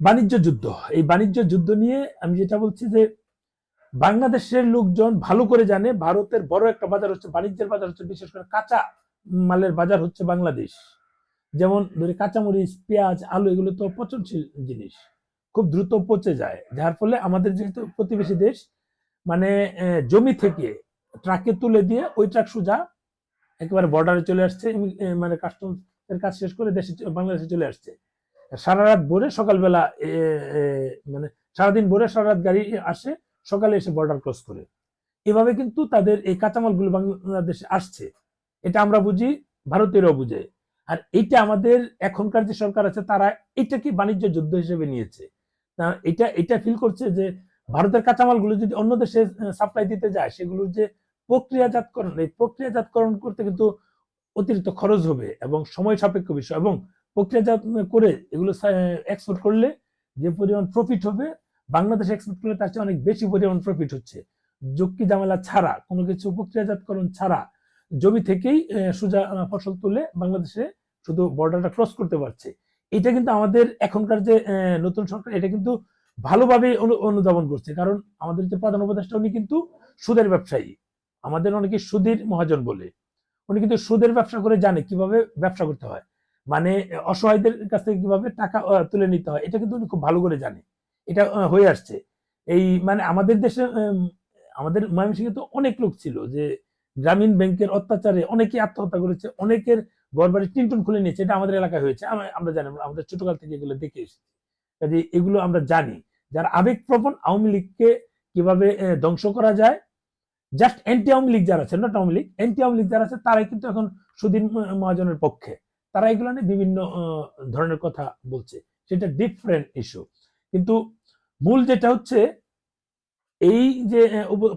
বাণিজ্য যুদ্ধ। এই বাণিজ্য যুদ্ধ নিয়ে আমি যেটা বলছি যে, বাংলাদেশের লোকজন ভালো করে জানে ভারতের বড় একটা বাজার হচ্ছে, বাণিজ্যের বাজার হচ্ছে বিশেষ করে কাঁচা মালের বাজার হচ্ছে বাংলাদেশ। যেমন ধরে কাঁচামরিচ, পেঁয়াজ, আলু এগুলো তো পচনশীল জিনিস, খুব দ্রুত পচে যায়। যার ফলে আমাদের যেহেতু প্রতিবেশী দেশ মানে জমি থেকে ট্রাকে তুলে দিয়ে ওই ট্রাক সোজা একেবারে বর্ডারে চলে আসছে মানে কাস্টম এর কাজ শেষ করে দেশে বাংলাদেশে চলে আসছে। সারা রাত ভোরে সকালবেলা মানে সারাদিন ভোরে সারা রাত গাড়ি আসে, সকালে এসে বর্ডার ক্রস করে। এভাবে কিন্তু তাদের এই কাঁচামালগুলো বাংলাদেশে আসছে। এটা আমরা বুঝি, ভারতীয়রাও বুঝে। আর এটা আমাদের এখনকার যে সরকার আছে, তারা এটাকে বাণিজ্য যুদ্ধ হিসেবে নিয়েছে। এটা এটা ফিল করছে যে ভারতের কাঁচামালগুলো যদি অন্য দেশে সাপ্লাই দিতে যায় সেগুলোর যে প্রক্রিয়াজাতকরণ, এই প্রক্রিয়াজাতকরণ করতে কিন্তু অতিরিক্ত খরচ হবে এবং সময় সাপেক্ষ বিষয় এবং প্রক্রিয়াজাত করে এগুলো এক্সপোর্ট করলে যে পরিমাণ প্রফিট হবে, বাংলাদেশ এক্সপোর্ট করলে তার চেয়ে অনেক বেশি পরিমাণ প্রফিট হচ্ছে। যুক্তি ঝামেলা ছাড়া, কোনো কিছু প্রক্রিয়াজাতকরণ ছাড়া জমি থেকেই সোজা ফসল তুলে বাংলাদেশে শুধু বর্ডারটা ক্রস করতে পারছে। এটা কিন্তু আমাদের এখনকার যে নতুন সরকার, এটা কিন্তু ভালোভাবে অনু- অনুধাবন করছে। কারণ আমাদের যে প্রধান উপদেষ্টা, উনি কিন্তু সুদের ব্যবসায়ী। আমাদের অনেকে সুদের মহাজন বলে। উনি কিন্তু সুদের ব্যবসা করে জানে কীভাবে ব্যবসা করতে হয়। মানে অসহায়দের কাছ থেকে কীভাবে টাকা তুলে নিতে হয়, এটা কিন্তু উনি খুব ভালো করে জানে। এটা হয়ে আসছে। এই মানে আমাদের দেশে আমাদের ময়মনসিংহে তো অনেক লোক ছিল যে, গ্রামীণ ব্যাংকের অত্যাচারে অনেকে আত্মহত্যা করেছে, অনেকের ঘর বাড়ি টিনটুন খুলে নিয়েছে, এটা আমাদের এলাকায় হয়েছে আমরা জানি আমাদের ছোটকাল থেকে এগুলো দেখে এসেছি। কাজে এগুলো আমরা জানি। যারা আবেগপ্রবণ আওয়ামী লীগকে কীভাবে ধ্বংস করা যায় জাস্ট অ্যান্টি আওয়ামী লীগ যারা আছে নট আওয়ামী লীগ অ্যান্টি আওয়ামী লীগ যারা আছে, তারাই কিন্তু এখন সুদিন মহাজনের পক্ষে। তারা এগুলো নিয়ে বিভিন্ন ধরনের কথা বলছে। সেটা ডিফারেন্ট ইস্যু কিন্তু মূল যেটা হচ্ছে, এই যে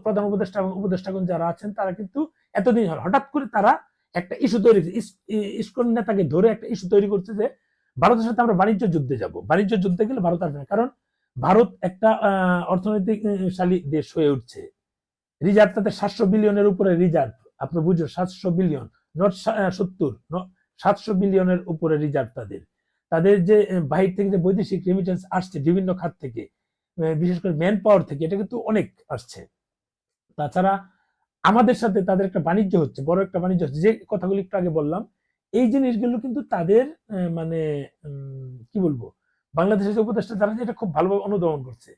প্রধান উপদেষ্টা এবং উপদেষ্টাগণ যারা আছেন, তারা কিন্তু এতদিন হঠাৎ করে তারা একটা ইস্যু তৈরি ইস্কন নেতাকে ধরে একটা ইস্যু তৈরি করছে যে, ভারতের সাথে আমরা বাণিজ্য যুদ্ধে যাব। বাণিজ্য যুদ্ধে গেলে ভারত আসবে না। কারণ ভারত একটা অর্থনৈতিকশালী দেশ হয়ে উঠছে। রিজার্ভ তাদের সাতশো বিলিয়নের উপরে রিজার্ভ। আপনি বুঝো সাতশো বিলিয়ন, নট সত্তর সাতশো বিলিয়নের উপরে রিজার্ভ তাদের। তাদের যে বাহির থেকে যে বৈদেশিক রেমিটেন্স আসছে বিভিন্ন খাত থেকে বিশেষ করে ম্যান পাওয়ার থেকে, এটা কিন্তু অনেক আসছে। তাছাড়া আমাদের সাথে তাদের একটা বাণিজ্য হচ্ছে, বড় একটা বাণিজ্য হচ্ছে। যে কথাগুলি একটু আগে বললাম, এই জিনিসগুলো কিন্তু তাদের মানে কি বলব, বাংলাদেশের যে উপদেষ্টা, তারা এটা খুব ভালোভাবে অনুধাবন করছে,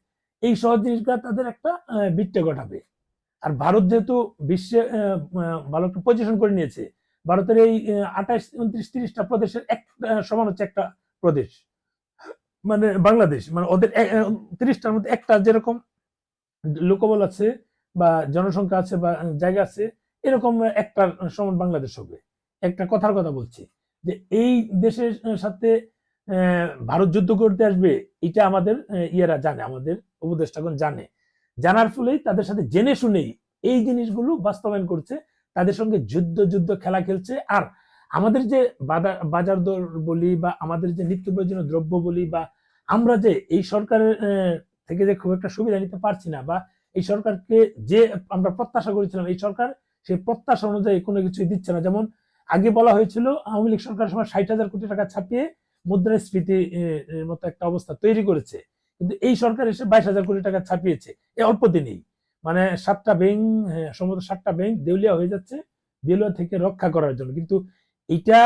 এই সহজ জিনিসগুলো তাদের একটা বিট্টে ঘটাবে। আর ভারত যেহেতু বিশ্বে ভালো একটা পজিশন করে নিয়েছে ভারতের এই আঠাশ, উনত্রিশ, তিরিশটা প্রদেশের এক সমান হচ্ছে একটা প্রদেশ। মানে বাংলাদেশ মানে ওদের তিরিশটার মধ্যে একটা যেরকম লোকবল আছে বা জনসংখ্যা আছে বা জায়গা আছে, এরকম একটা সমান বাংলাদেশ হবে। একটা কথার কথা বলছি যে এই দেশের সাথে ভারত যুদ্ধ করতে আসবে, এটা আমাদের ইয়েরা জানে, আমাদের উপদেষ্টাগণ জানে। জানার ফলেই তাদের সাথে জেনে শুনেই এই জিনিসগুলো বাস্তবায়ন করছে। তাদের সঙ্গে যুদ্ধ যুদ্ধ খেলা খেলছে। আর আমাদের যে বাজার দর বলি বা আমাদের যে নিত্য প্রয়োজনীয় দ্রব্য বলি বা আমরা যে এই সরকারের থেকে যে খুব একটা সুবিধা নিতে পারছি না বা এই সরকারকে যে আমরা প্রত্যাশা করেছিলাম, এই সরকার সেই প্রত্যাশা অনুযায়ী কোনো কিছুই দিচ্ছে না। যেমন আগে বলা হয়েছিল, আওয়ামী লীগ সরকারের সময় ষাট হাজার কোটি টাকা ছাপিয়ে মুদ্রাস্ফীতি মতো একটা অবস্থা তৈরি করেছে। কিন্তু এই সরকার এসে বাইশ হাজার কোটি টাকা ছাপিয়েছে, এ অল্প দিনেই। মানে সাতটা ব্যাংক সম্ভবত সাতটা ব্যাংক দেউলিয়া হয়ে যাচ্ছে, দেউলিয়া থেকে রক্ষা করার জন্য। কিন্তু এটা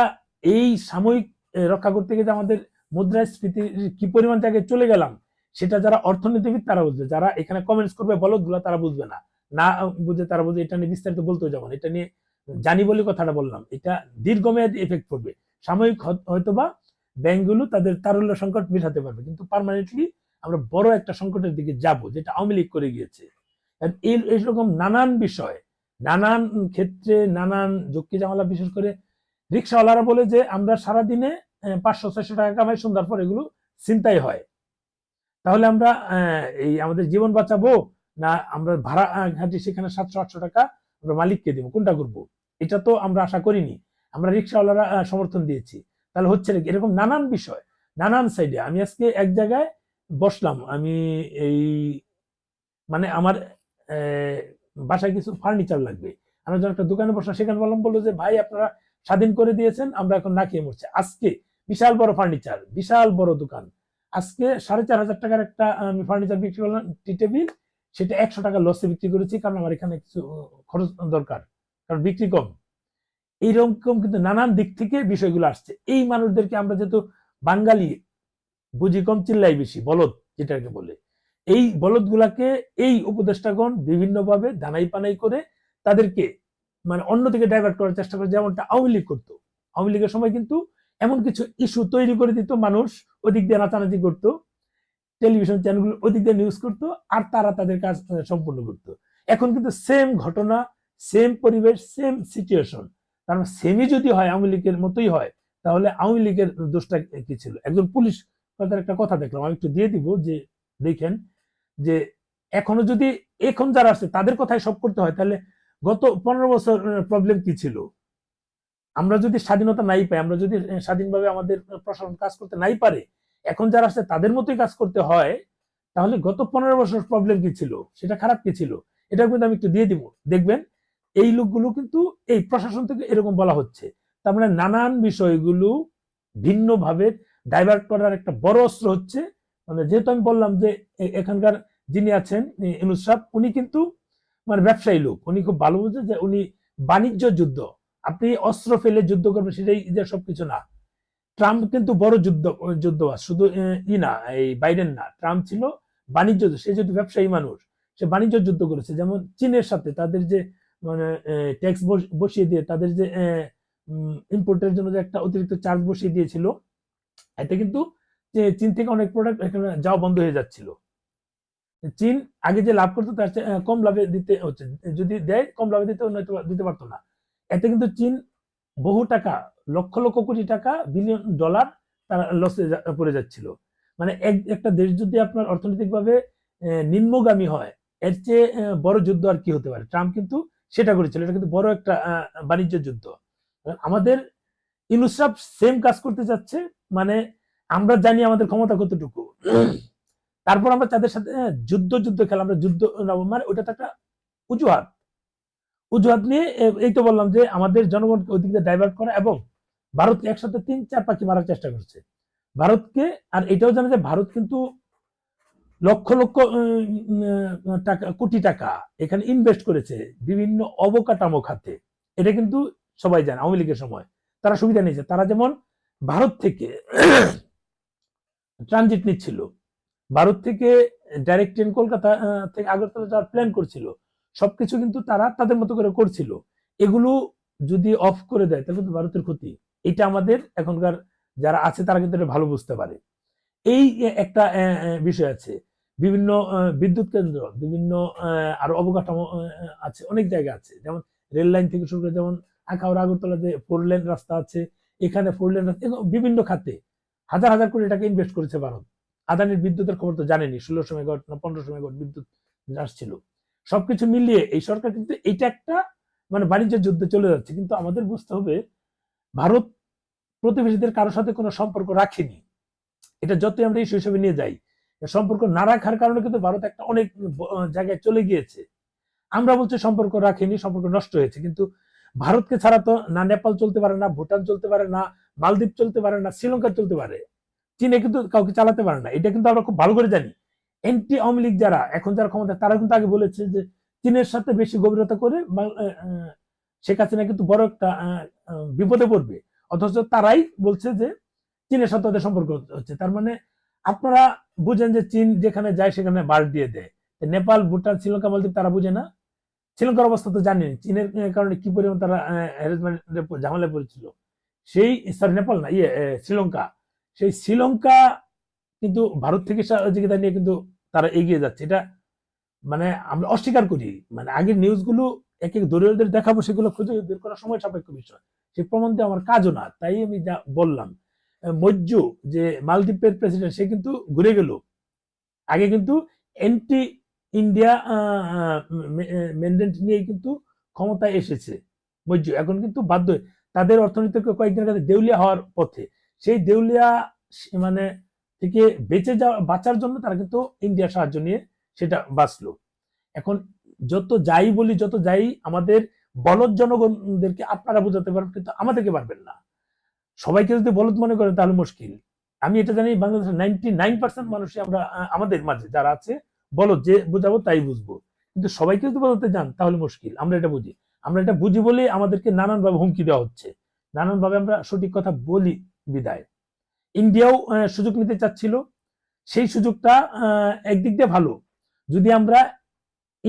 এই সাময়িক রক্ষা করতে গিয়ে আমাদের মুদ্রাস্ফীতির কি পরিমাণ জায়গায় চলে গেলাম, সেটা যারা অর্থনীতিবিদ তারা বুঝবে, যারা এখানে কমেন্টস করবে বলদগুলো তারা বুঝবে না। না বুঝে তারা বুঝে এটা নিয়ে বিস্তারিত বলতেও যাব এটা নিয়ে জানি বলে কথাটা বললাম। এটা দীর্ঘমেয়াদী এফেক্ট পড়বে। সাময়িক হয়তোবা ব্যাংকগুলো তাদের তারল্য সংকট মেটাতে পারবে, কিন্তু পার্মানেন্টলি আমরা বড় একটা সংকটের দিকে যাব, যেটা আওয়ামী লীগ করে গিয়েছে। এই এইরকম নানান বিষয় নানান ক্ষেত্রে নানান ঝক্কি জামালা বিশেষ করে রিক্সাওয়ালারা বলে যে আমরা সারাদিনে আহ, পাঁচশো ছয়শো টাকা কামাই সন্ধ্যার পর এগুলো চিন্তাই হয়। তাহলে আমরা এই আমাদের জীবন বাঁচাবো না আমরা ভাড়া ঘাঁটি সেখানে সাতশো আটশো টাকা আমরা মালিককে দেবো কোনটা করব? এটা তো আমরা আশা করিনি। আমরা রিক্সাওয়ালারা সমর্থন দিয়েছি। তাহলে হচ্ছে নাকি এরকম নানান বিষয় নানান সাইডে আমি আজকে এক জায়গায় বসলাম। আমি এই মানে আমার বাসায় কিছু ফার্নিচার লাগবে। আমরা যখন একটা দোকানে বসলাম, সেখানে বললাম, বলল যে, ভাই, আপনারা স্বাধীন করে দিয়েছেন, আমরা এখন না খেয়ে মরছি। আজকে বিশাল বড় ফার্নিচার বিশাল বড় দোকান। আজকে সাড়ে চার হাজার টাকার একটা, আমি ফার্নিচার বিক্রি করলাম, টি টেবিল। সেটা একশো টাকা লসে বিক্রি করেছি, কারণ আমার এখানে কিছু খরচ দরকার, কারণ বিক্রি কম। এইরকম কিন্তু নানান দিক থেকে বিষয়গুলো আসছে। এই মানুষদেরকে আমরা যেহেতু বাঙালি, বুঝি কম চিল্লাই বেশি, বলদ, যেটাকে বলে। এই বলদগুলাকে এই উপদেষ্টাগণ বিভিন্নভাবে দানাই পানাই করে তাদেরকে মানে অন্যদিকে ডাইভার্ট করার চেষ্টা করে, যেমনটা আওয়ামী লীগ করতো। আওয়ামী লীগের সময় কিন্তু এমন কিছু ইস্যু তৈরি করে দিত, মানুষ ওদিক দিয়ে নাচানাচি করতো টেলিভিশন চ্যানেলগুলো ওদিক দিয়ে নিউজ করতো, আর তারা তাদের কাজ সম্পূর্ণ করতো। এখন কিন্তু সেম ঘটনা সেম পরিবেশ সেম সিচুয়েশন কারণ সেমই যদি হয়, আওয়ামী লীগের মতোই হয়, তাহলে আওয়ামী লীগের দোষটা কি ছিল? একজন পুলিশ কথার একটা কথা দেখলাম, আমি একটু দিয়ে দিব যে, দেখেন যে এখনও যদি এখন যারা আছে তাদের কথাই সব করতে হয়, তাহলে গত পনেরো বছর প্রবলেম কি ছিল? আমরা যদি স্বাধীনতা নাই পাই, আমরা যদি স্বাধীনভাবে আমাদের প্রশাসন কাজ করতে নাই পারে, এখন যারা আছে তাদের মতোই কাজ করতে হয়, তাহলে গত পনেরো বছর প্রবলেম কি ছিল? সেটা খারাপ কি ছিল? এটা কিন্তু আমি একটু দিয়ে দিব। দেখবেন, এই লোকগুলো কিন্তু এই প্রশাসন থেকে এরকম বলা হচ্ছে। তার মানে নানান বিষয়গুলো ভিন্নভাবে ডাইভার্ট করার একটা বড় অস্ত্র হচ্ছে মানে যেহেতু আমি বললাম যে এখানকার যিনি আছেন ইনুস উনি কিন্তু মানে ব্যবসায়ী লোক। উনি খুব ভালো বুঝে যে উনি বাণিজ্য যুদ্ধ। আপনি অস্ত্র ফেলে যুদ্ধ করবেন সেটাই যে সবকিছু না। ট্রাম্প কিন্তু বড় যুদ্ধ, যুদ্ধবাজ। শুধু ই না, এই বাইডেন না। ট্রাম্প ছিল বাণিজ্য সে যেহেতু ব্যবসায়ী মানুষ, সে বাণিজ্য যুদ্ধ করেছে। যেমন চীনের সাথে তাদের যে মানে ট্যাক্স বসিয়ে দিয়ে তাদের যে ইম্পোর্টের জন্য যে একটা অতিরিক্ত চার্জ বসিয়ে দিয়েছিল, এতে কিন্তু চীন থেকে অনেক প্রোডাক্ট এখানে যাওয়া বন্ধ হয়ে যাচ্ছিল। চীন আগে যে লাভ করতো, তার কম লাভে দিতে হচ্ছে। যদি দেয়, কম লাভে দিতে নয়তো দিতে পারতো না। এতে কিন্তু চীন বহু টাকা, লক্ষ লক্ষ কোটি টাকা বিলিয়ন ডলার তারা লসে পড়ে যাচ্ছিল। মানে এক- একটা দেশ যদি আপনার অর্থনৈতিকভাবে নিম্নগামী হয়, এর চেয়ে বড় যুদ্ধ আর কি হতে পারে? ট্রাম্প কিন্তু সেটা করেছিল। এটা কিন্তু বড় একটা বাণিজ্য যুদ্ধ। আমাদের ইনুসাব সেম কাজ করতে যাচ্ছে মানে আমরা জানি আমাদের ক্ষমতা কতটুকু। তারপর আমরা তাদের সাথে যুদ্ধ যুদ্ধ খেলা, আমরা যুদ্ধ মানে ওটা তো একটা অজুহাত অজুহাত নিয়ে এই তো বললাম যে আমাদের জনগণকে ওই দিক দিয়ে ডাইভার্ট করা এবং ভারতকে একসাথে তিন চার পাখি মারার চেষ্টা করছে। ভারতকে, আর এটাও জানে যে ভারত কিন্তু লক্ষ লক্ষ টাকা, কোটি টাকা এখানে ইনভেস্ট করেছে বিভিন্ন অবকাঠামো খাতে। এটা কিন্তু সবাই জানে, আওয়ামী লীগের সময়। তারা সুবিধা নিয়েছে। তারা যেমন ভারত থেকে ট্রানজিট নিচ্ছিল। ভারত থেকে ডাইরেক্ট ট্রেন কলকাতা থেকে আগরতলা যাওয়ার প্ল্যান করছিল। সবকিছু কিন্তু তারা তাদের মতো করে করছিল। এগুলো যদি অফ করে দেয়, তাহলে কিন্তু ভারতের ক্ষতি। এটা আমাদের এখনকার যারা আছে, তারা কিন্তু ভালো বুঝতে পারে। এই একটা বিষয় আছে। বিভিন্ন বিদ্যুৎ কেন্দ্র, বিভিন্ন আরও অবকাঠামো আছে, অনেক জায়গা আছে। যেমন রেল লাইন থেকে শুরু করে, যেমন আখাউড়া আগরতলা যে ফোর লেন রাস্তা আছে, এখানে ফোর লেন রাস্তা বিভিন্ন খাতে। হাজার হাজার কোটি টাকা ইনভেস্ট করেছে ভারত। আদানির বিদ্যুতের খবর তো জানেনি ষোলোশো মেগাওয়াট না পনেরোশো মেগাওয়াট বিদ্যুৎ আসছিল। সবকিছু মিলিয়ে এই সরকার কিন্তু এটা একটা মানে বাণিজ্য যুদ্ধে চলে যাচ্ছে। কিন্তু আমাদের বুঝতে হবে, ভারত প্রতিবেশীদের কারোর সাথে কোনো সম্পর্ক রাখেনি। এটা যতই আমরা ইস্যু হিসেবে নিয়ে যাই, সম্পর্ক না রাখার কারণে কিন্তু ভারত একটা অনেক জায়গায় চলে গিয়েছে। আমরা বলছি সম্পর্ক রাখেনি, সম্পর্ক নষ্ট হয়েছে। কিন্তু ভারতকে ছাড়া তো না নেপাল চলতে পারে, না ভুটান চলতে পারে, না মালদ্বীপ চলতে পারে, না শ্রীলঙ্কা চলতে পারে। চীনে কিন্তু কাউকে চালাতে পারে না। এটা কিন্তু আমরা খুব ভালো করে জানি। এন্টি আওয়ামী লীগ যারা, এখন যারা ক্ষমতা, তারা কিন্তু আগে বলেছে যে চীনের সাথে বেশি গভীরতা করে শেখ হাসিনা কিন্তু বড় একটা বিপদে পড়বে। অথচ তারাই বলছে যে চীনের সাথে ওদের সম্পর্ক হচ্ছে। তার মানে আপনারা বুঝেন যে চীন যেখানে যায়, সেখানে বার দিয়ে দেয়। নেপাল, ভুটান, শ্রীলঙ্কা, মালদ্বীপ তারা বুঝে না। শ্রীলঙ্কার অবস্থা তো জানেন চীনের কারণে কি পরিমাণ তারা হ্যারাসমেন্টের ঝামেলায় পড়েছিল? সেই সরি নেপাল না ইয়ে শ্রীলঙ্কা। সেই শ্রীলঙ্কা কিন্তু ভারত থেকে সহযোগিতা নিয়ে কিন্তু তারা এগিয়ে যাচ্ছে। এটা মানে আমরা অস্বীকার করি। মানে আগের নিউজগুলো এক এক দলীয়দের দেখাবো, সেগুলো খুঁজে বের করার সময় সাপেক্ষ বিষয়। সেই প্রমাণ দিয়ে আমার কাজও না, তাই আমি যা বললাম। মজ্জু যে মালদ্বীপের প্রেসিডেন্ট সে কিন্তু ঘুরে গেল। আগে কিন্তু এন্টি ইন্ডিয়া ম্যান্ডেট নিয়ে কিন্তু ক্ষমতায় এসেছে। মজ্জু এখন কিন্তু বাধ্য তাদের অর্থনীতি কয়েকদিনের কাছে দেউলিয়া হওয়ার পথে। সেই দেউলিয়া মানে থেকে বেঁচে যাওয়া, বাঁচার জন্য তারা কিন্তু ইন্ডিয়ার সাহায্য নিয়ে সেটা বাঁচলো। এখন যত যাই বলি, যত যাই আমাদের বলদ জনগণদেরকে আপনারা বোঝাতে পারবেন, কিন্তু আমাদেরকে পারবেন না। সবাইকে যদি বলদ মনে করেন তাহলে মুশকিল। আমি এটা জানি, বাংলাদেশের নাইনটি নাইন পার্সেন্ট মানুষই আমরা আমাদের মাঝে যারা আছে বলো যে বুঝাবো তাই বুঝব। কিন্তু সবাইকে যদি বলতে যান, তাহলে মুশকিল। আমরা এটা বুঝি। আমরা এটা বুঝি বলে আমাদেরকে নানানভাবে হুমকি দেওয়া হচ্ছে। নানানভাবে আমরা সঠিক কথা বলি বিদায়। ইন্ডিয়াও সুযোগ নিতে চাচ্ছিল। সেই সুযোগটা একদিক দিয়ে ভালো। যদি আমরা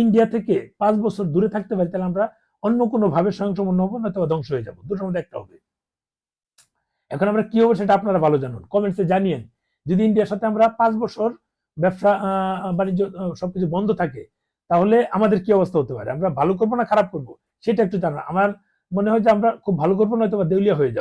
ইন্ডিয়া থেকে পাঁচ বছর দূরে থাকতে পারি, তাহলে আমরা অন্য কোনো ভাবে স্বয়ংসম্পন্ন হব, নয়তো বা ধ্বংস হয়ে যাব। দুটোর মধ্যে একটা হবে। এখন আমরা কি হব সেটা আপনারা ভালো জানুন। কমেন্টসে জানিয়েন। যদি ইন্ডিয়ার সাথে আমরা পাঁচ বছর ব্যবসা বাণিজ্য সবকিছু বন্ধ থাকে, তাহলে আমাদের কি অবস্থা হতে পারে? আমরা ভালো করব না খারাপ করব? সেটা একটু জানা আমার মনে হয় যে আমরা খুব ভালো করব নয়তো বা দেউলিয়া হয়ে যাব।